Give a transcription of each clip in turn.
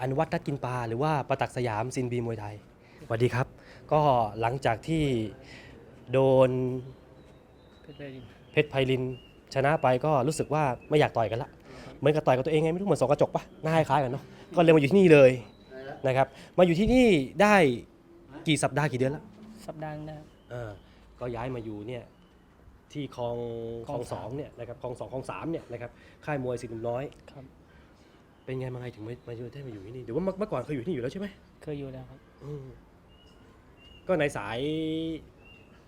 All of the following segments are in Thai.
อนุวัฒน์นัดกินปลาหรือว่าประตักสยามซินบีมวยไทยสวัสดีครับ ก็หลังจากที่โดนเพชรไพรินเพชรไพลินชนะไปก็รู้สึกว่าไม่อยากต่อยกันละเหมือนกับต่อยกับตัวเองไงไม่รู้เหมือนสองกระจกปะหน้าคล้ายๆกันเนาะก็เลยมาอยู่ที่นี่เลยนะครับ มาอยู่ที่นี่ได้กี่สัปดาห์กี่เดือนละสัปดาห์หนึงได้ครับเออก็ย้ายมาอยู่เนี่ยที่คลองคคลลอองงสองเนี่ยนะครับคลองสองคลองสามเนี่ยนะครับค่ายมวยสิทธิ์หนุ่มน้อยครับ เป็นไงมาไงถึงมามาอยู่ได้มาอยู่ที่นี่เดี๋ยวว่าเมื่อเมื่อก่อนเคยอยู่ที่นี่อยู่แล้วใช่ไหมเคยอยู่แล้วครับ อืมก็ในสาย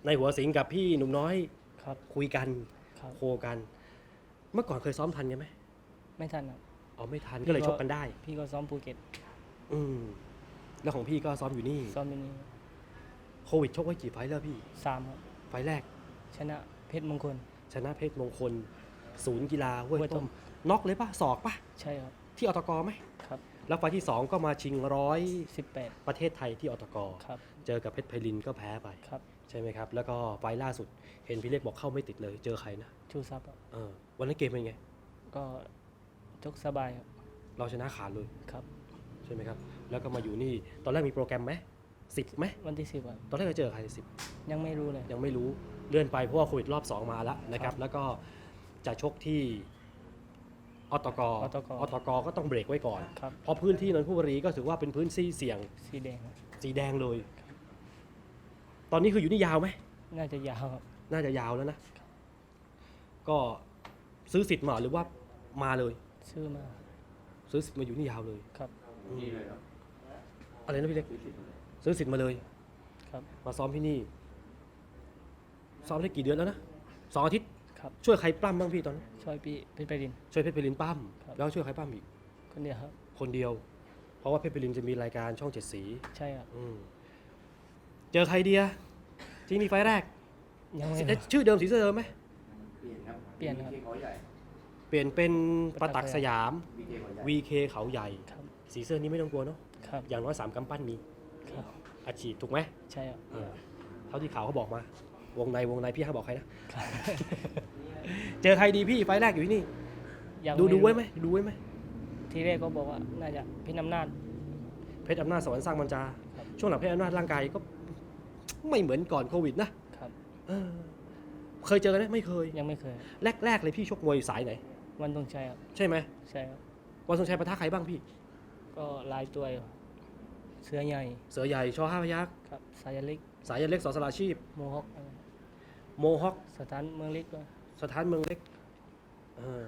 ในหัวสิงกับพี่หนุ่มน้อยครับ คุยกันครับ โคกัน เมื่อก่อนเคยซ้อมทันกันไหมไม่ทันครับ อ๋อไม่ทันก็เลยชกกันได้ พี่ก็ซ้อมภูเก็ต อืมแล้วของพี่ก็ซ้อมอยู่นี่ซ้อมอยู่นี่โควิดชกไว้กี่ไฟล์แล้วพี่ สามครับ ไฟล์แรก ชนะเพชรมงคล ชนะเพชรมงคล ศูนย์กีฬาห้วยห้วยต้ต้ม มน็อกเลยปะศอกปะใช่ครับ ที่อตกไหมครับแล้วไฟล์ที่สองก็มาชิงร้อย18 ประเทศไทยที่อตกครับ เจอกับเพชรไพลินก็แพ้ไป ครับใช่ไหมครับ แล้วก็ไฟล์ล่าสุดเห็นพี่เล็กบอกเข้าไม่ติดเลย เจอใครนะชูซับครับเออวันนั้นเกมเป็นไง ก็ชกสบายครับเราชนะขาดเลยครับ ใช่ไหมครับ แล้วก็มาอยู่นี่ตอนแรกมีโปรแกรมไหมสิบไหมวันที่สิบครับตอนแรกเราเจอใครสิบยังไม่รู้เลย ยังไม่รู้เลื่อนไปเพราะว่าโควิดรอบ 2 มาแล้วนะครับ แล้วก็จะชกที่ อตกอตกอตกก็ต้องเบรกไว้ก่อน ครับ เพราะพื้นที่นนทบุรีก็ถือว่าเป็นพื้นที่เสี่ยงสีแดงครับสีแดงเลย ตอนนี้คืออยู่นี่ยาวไหม น่าจะยาวครับน่าจะยาวแล้วนะ ก็ซื้อสิทธิ์มาหรือว่ามาเลย ซื้อมาซื้อสิทธิ์มาอยู่นี่ยาวเลย ครับอะไรนะพี่เล็ก ซื้อสิทธิ์มาเลย ครับ มาซ้อมที่นี่ ซ้อมได้กี่เดือนแล้วนะสองอาทิตย์ ครับช่วยใครปล้ำบ้างพี่ตอนนั้นช่วยพี่เพชรไพริน ช่วยเพชรเพลินปั้มครับแล้วช่วยใครปั้มอีกคนเดียวครับ คนเดียว เพราะว่าเพชรเพลินจะมีรายการช่องเจ็ดสีใช่ครับ อืมเจอใครเดียที่นี่ไฟล์แรกยังไม่เอ๊ะชื่อเดิมสีเสื้อเดิมไหมเปลี่ยนครับ เปลี่ยนเป็นปประระตัตักกสสยายามม VK เขาใหญ่ ครับ สีเสื้อนี้ไม่ต้องกลัวเนาะครับ อย่างน้อยสามกำปั้นมีครับอัดฉีดถูกไหมใช่ครับเออเท่าที่ข่าวเขาบอกมา วงในวงในพี่ห้ามบอกใครนะครับเจอใครดีพี่ไฟล์แรกอยู่ที่นี่ ยังดูม่ดูรู้ไว้ไหมดูไว้ไหมทีแรกก็บอกว่าน่าจะพี่น้ำนาจ เพชรอำนาจสวรรค์สร้างบัญจา ครับ ช่วงหลังเพชรอำนาจร่างกายก็ ไม่เหมือนก่อนโควิดนะครับ เออเคยเจอกันไหมไม่เคย ยังไม่เคย แรกๆเลยพี่ชกมวยสายไหน วันตรงชัยครับใช่ไหมใช่ครับวันทรงชัยปะทะใครบ้างพี่ ก็ลายตัวอยู่เสือใหญ่เสือใหญ่ชอห้าพยักษ์ครับสายเล็กสายยันเล็กสอสลาชีพโมฮอค โมฮอคสถานเมืองเล็กก็สถานเมืองเล็กเออ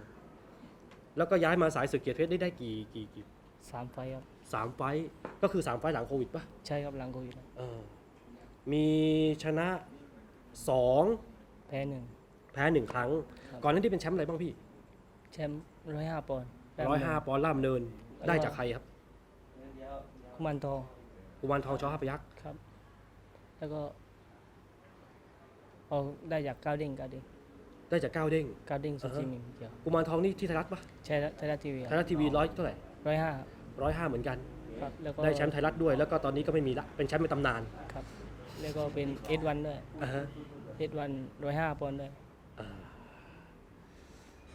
แล้วก็ย้ายมาสายศึกเกียรติเพชรได้ได้กี่กี่กี่สามไฟล์ครับ สามไฟต์ก็คือสามไฟต์หลังโควิดปะใช่ครับหลังโควิดครับเออมีชนะสองแพ้หนึ่ง แพ้หนึ่งครั้ง ครับ ก่อนหนั้นที่เป็นแชมป์อะไรบ้างพี่แชมป์ร้อยห้าปอนด์ร้อยห้าปอนด์ล่ามเนินแล้วก็ได้จากใครครับกุมันทองกุมารทองชอห้าพยักษ์ครับ แล้วก็ เอาได้จากก้าวเด้งก้าวเด้งได้จากก้าวเด้งก้าวเด้งสุอ่าฮะจิมิมเดียวกุมารทองนี่ที่ไทยรัฐปะใช่แล้วไทยรัฐทีวีไทยรัฐทีวีร้อยเท่าไหร่ร้อยห้าร้อยห้าเหมือนกันครับแล้วก็ได้แชมป์ไทยรัฐด้วย แล้วก็ตอนนี้ก็ไม่มีละเป็นแชมป์เป็นตำนานครับ แล้วก็เป็นเอสวันด้วยอ่าฮะเอสวันร้อยห้าปอนด์ด้วยอ่า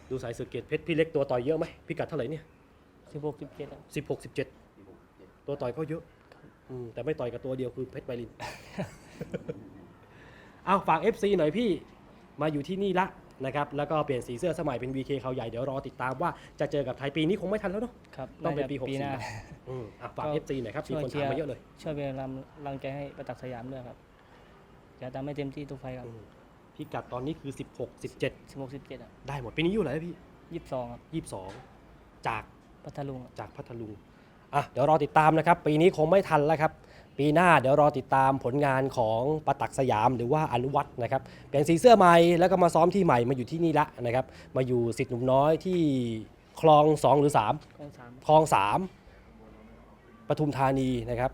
ดูสายสืบเกตเพชรพี่เล็กตัวต่อยเยอะไหมพิกัดเท่าไหร่เนี่ยสิบหกสิบเจ็ดสิบหกสิบเจ็ดตัวต่อยก็เยอะอืมแต่ไม่ต่อยกับตัวเดียวคือเพชรไบลิน เอาฝาก FC หน่อยพี่มาอยู่ที่นี่ละนะครับแล้วก็เปลี่ยนสีเสื้อสมัยเป็น VK เขาใหญ่เดี๋ยวรอติดตามว่าจะเจอกับไทยปีนี้คงไม่ทันแล้วเนาะครับต้องเป็นาจะปี64หน้าละอืมอะฝากก็ FC หน่อยครับมีช่วยคนเชีถามยร์มาเยอะเลยช่วยเป็นกำลังใจให้ประตักสยามด้วยครับจะทำให้เต็มที่ทุกไฟล์ครับอืมพิกัดตอนนี้คือ 16 17สิบหกสิบเจ็ดอะได้หมดปีนี้อยู่ไหนพี่ยี่สิบสองครับ 22 จากพัทลุงอะจากพัทลุง อะเดี๋ยวรอติดตามนะครับ ปีนี้คงไม่ทันแล้วครับ ปีหน้าเดี๋ยวรอติดตามผลงานของปะตักสยามหรือว่าอนุวัฒน์นะครับเปลี่ยนสีเสื้อใหม่แล้วก็มาซ้อมที่ใหม่มาอยู่ที่นี่ละนะครับ มาอยู่สิทธิ์หนุ่มน้อยที่คลอง 2 หรือกองสาม3คลอง 3ปทุมธานีนะครับ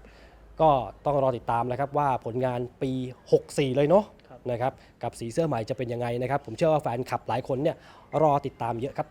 ก็ต้องรอติดตามนะครับว่าผลงานปี 64 เลยเนาะครับนะครับกับสีเสื้อใหม่จะเป็นยังไงนะครับ ผมเชื่อว่าแฟนคลับหลายคนเนี่ยรอติดตามเยอะครับ